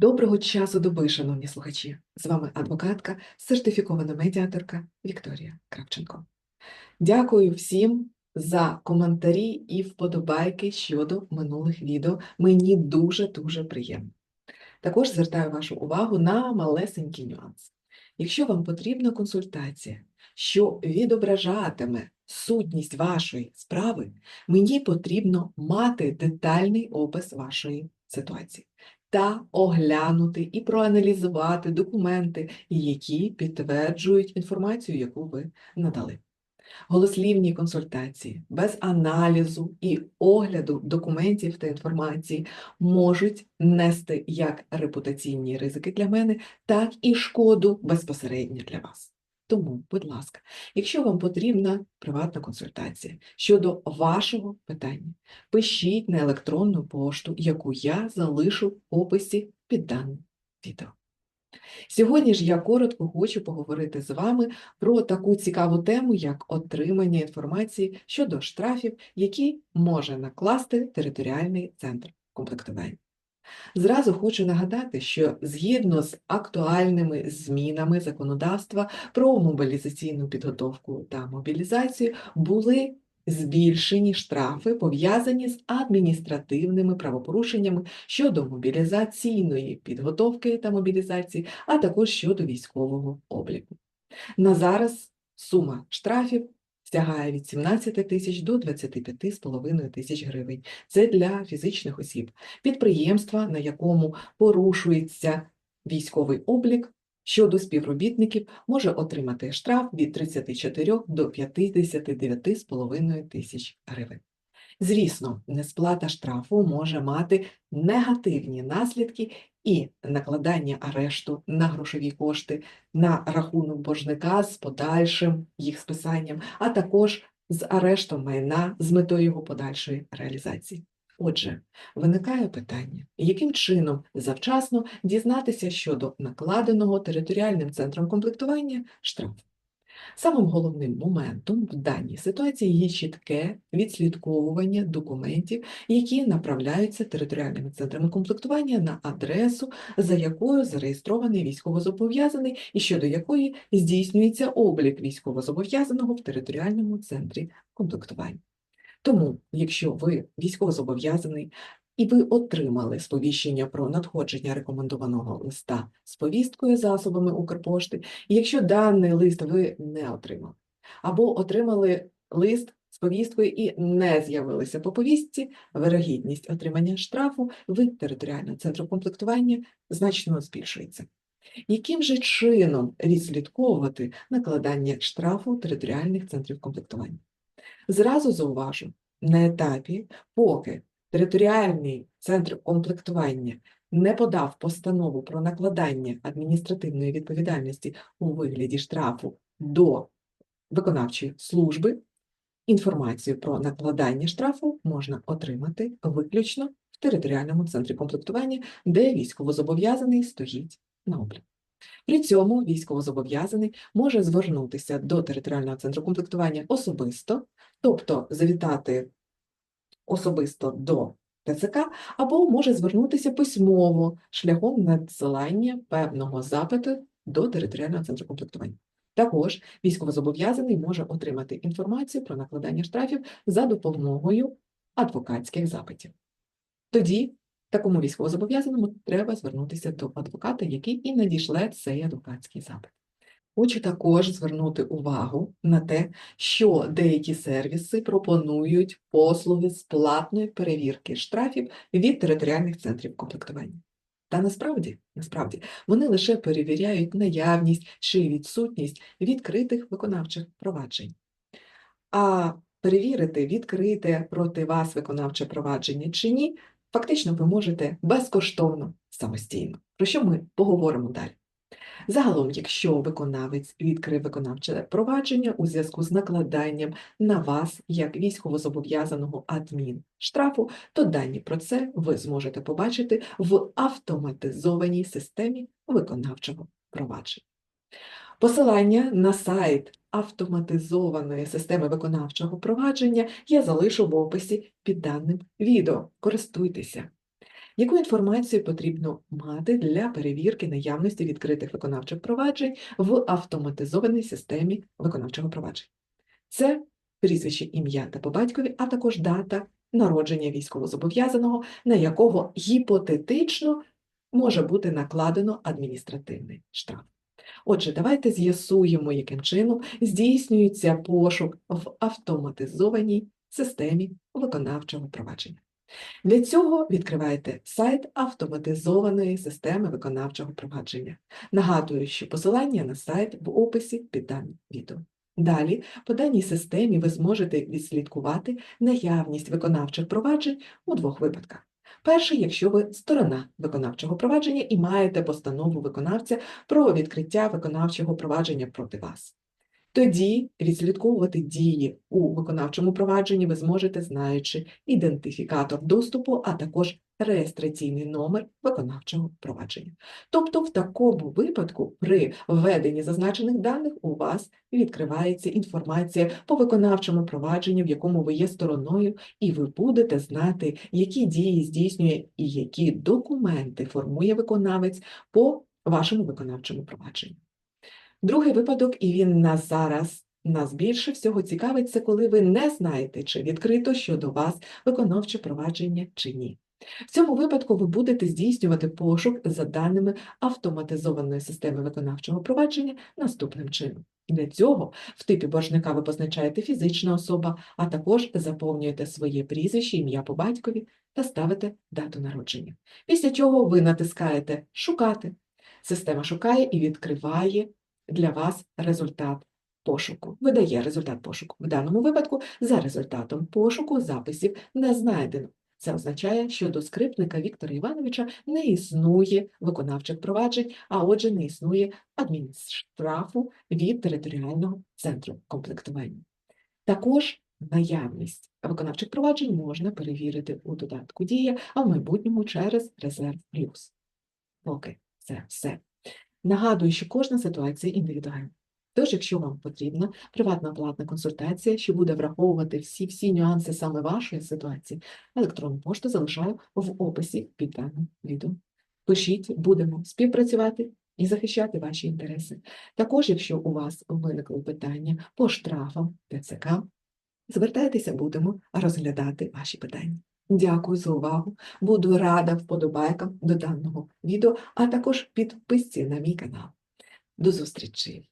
Доброго часу доби, шановні слухачі! З вами адвокатка, сертифікована медіаторка Вікторія Кравченко. Дякую всім за коментарі і вподобайки щодо минулих відео. Мені дуже-дуже приємно. Також звертаю вашу увагу на малесенький нюанс. Якщо вам потрібна консультація, що відображатиме сутність вашої справи, мені потрібно мати детальний опис вашої ситуації та оглянути і проаналізувати документи, які підтверджують інформацію, яку ви надали. Голослівні консультації без аналізу і огляду документів та інформації можуть нести як репутаційні ризики для мене, так і шкоду безпосередньо для вас. Тому, будь ласка, якщо вам потрібна приватна консультація щодо вашого питання, пишіть на електронну пошту, яку я залишу в описі під даним відео. Сьогодні ж я коротко хочу поговорити з вами про таку цікаву тему, як отримання інформації щодо штрафів, які може накласти територіальний центр комплектування. Зразу хочу нагадати, що згідно з актуальними змінами законодавства про мобілізаційну підготовку та мобілізацію були збільшені штрафи, пов'язані з адміністративними правопорушеннями щодо мобілізаційної підготовки та мобілізації, а також щодо військового обліку. На зараз сума штрафів сягає від 17 тисяч до 25,5 тисяч гривень. Це для фізичних осіб. Підприємства, на якому порушується військовий облік, щодо співробітників може отримати штраф від 34 до 59,5 тисяч гривень. Звісно, несплата штрафу може мати негативні наслідки і накладання арешту на грошові кошти, на рахунок боржника з подальшим їх списанням, а також з арештом майна з метою його подальшої реалізації. Отже, виникає питання, яким чином завчасно дізнатися щодо накладеного територіальним центром комплектування штрафу. Самим головним моментом в даній ситуації є чітке відслідковування документів, які направляються територіальними центрами комплектування на адресу, за якою зареєстрований військовозобов'язаний і щодо якої здійснюється облік військовозобов'язаного в територіальному центрі комплектування. Тому, якщо ви військовозобов'язаний і ви отримали сповіщення про надходження рекомендованого листа з повісткою засобами Укрпошти, якщо даний лист ви не отримали, або отримали лист з повісткою і не з'явилися по повістці, вирогідність отримання штрафу від територіального центру комплектування значно збільшується. Яким же чином відслідковувати накладання штрафу територіальних центрів комплектування? Зразу зауважу, на етапі, поки територіальний центр комплектування не подав постанову про накладання адміністративної відповідальності у вигляді штрафу до виконавчої служби, інформацію про накладання штрафу можна отримати виключно в територіальному центрі комплектування, де військовозобов'язаний стоїть на обліку. При цьому військовозобов'язаний може звернутися до територіального центру комплектування особисто, тобто завітати особисто до ТЦК, або може звернутися письмово шляхом надсилання певного запиту до територіального центру комплектування. Також військовозобов'язаний може отримати інформацію про накладання штрафів за допомогою адвокатських запитів. Тоді такому військовозобов'язаному треба звернутися до адвоката, який і надішле цей адвокатський запит. Хочу також звернути увагу на те, що деякі сервіси пропонують послуги з платної перевірки штрафів від територіальних центрів комплектування. Та насправді, насправді вони лише перевіряють наявність чи відсутність відкритих виконавчих проваджень. А перевірити, відкрите проти вас виконавче провадження чи ні, фактично ви можете безкоштовно самостійно, про що ми поговоримо далі. Загалом, якщо виконавець відкрив виконавче провадження у зв'язку з накладанням на вас як військовозобов'язаного адмін штрафу, то дані про це ви зможете побачити в автоматизованій системі виконавчого провадження. Посилання на сайт автоматизованої системи виконавчого провадження я залишу в описі під даним відео. Користуйтеся. Яку інформацію потрібно мати для перевірки наявності відкритих виконавчих проваджень в автоматизованій системі виконавчого провадження? Це прізвище, ім'я та по батькові, а також дата народження військовозобов'язаного, на якого гіпотетично може бути накладено адміністративний штраф. Отже, давайте з'ясуємо, яким чином здійснюється пошук в автоматизованій системі виконавчого провадження. Для цього відкриваєте сайт автоматизованої системи виконавчого провадження. Нагадую, що посилання на сайт в описі під даним відео. Далі, по даній системі ви зможете відслідкувати наявність виконавчих проваджень у двох випадках. Перший, якщо ви сторона виконавчого провадження і маєте постанову виконавця про відкриття виконавчого провадження проти вас. Тоді відслідковувати дії у виконавчому провадженні ви зможете, знаючи ідентифікатор доступу, а також реєстраційний номер виконавчого провадження. Тобто, в такому випадку, при введенні зазначених даних, у вас відкривається інформація по виконавчому провадженню, в якому ви є стороною, і ви будете знати, які дії здійснює і які документи формує виконавець по вашому виконавчому провадженню. Другий випадок, і він нас зараз нас більше всього цікавить, це коли ви не знаєте, чи відкрито щодо вас виконавче провадження чи ні. В цьому випадку ви будете здійснювати пошук за даними автоматизованої системи виконавчого провадження наступним чином. Для цього в типі боржника ви позначаєте фізична особа, а також заповнюєте своє прізвище, ім'я по батькові та ставите дату народження. Після чого ви натискаєте Шукати. Система шукає і відкриває для вас результат пошуку. Видає результат пошуку. В даному випадку за результатом пошуку записів не знайдено. Це означає, що до скрипника Віктора Івановича не існує виконавчих проваджень, а отже, не існує адмінштрафу від територіального центру комплектування. Також наявність виконавчих проваджень можна перевірити у додатку Дія, а в майбутньому через Резерв Плюс. Поки це все. Нагадую, що кожна ситуація індивідуальна. Тож, якщо вам потрібна приватна платна консультація, що буде враховувати всі-всі нюанси саме вашої ситуації, електронну пошту залишаю в описі під даним відео. Пишіть, будемо співпрацювати і захищати ваші інтереси. Також, якщо у вас виникли питання по штрафам ТЦК, звертайтеся, будемо розглядати ваші питання. Дякую за увагу. Буду рада вподобайкам до даного відео, а також підписці на мій канал. До зустрічі!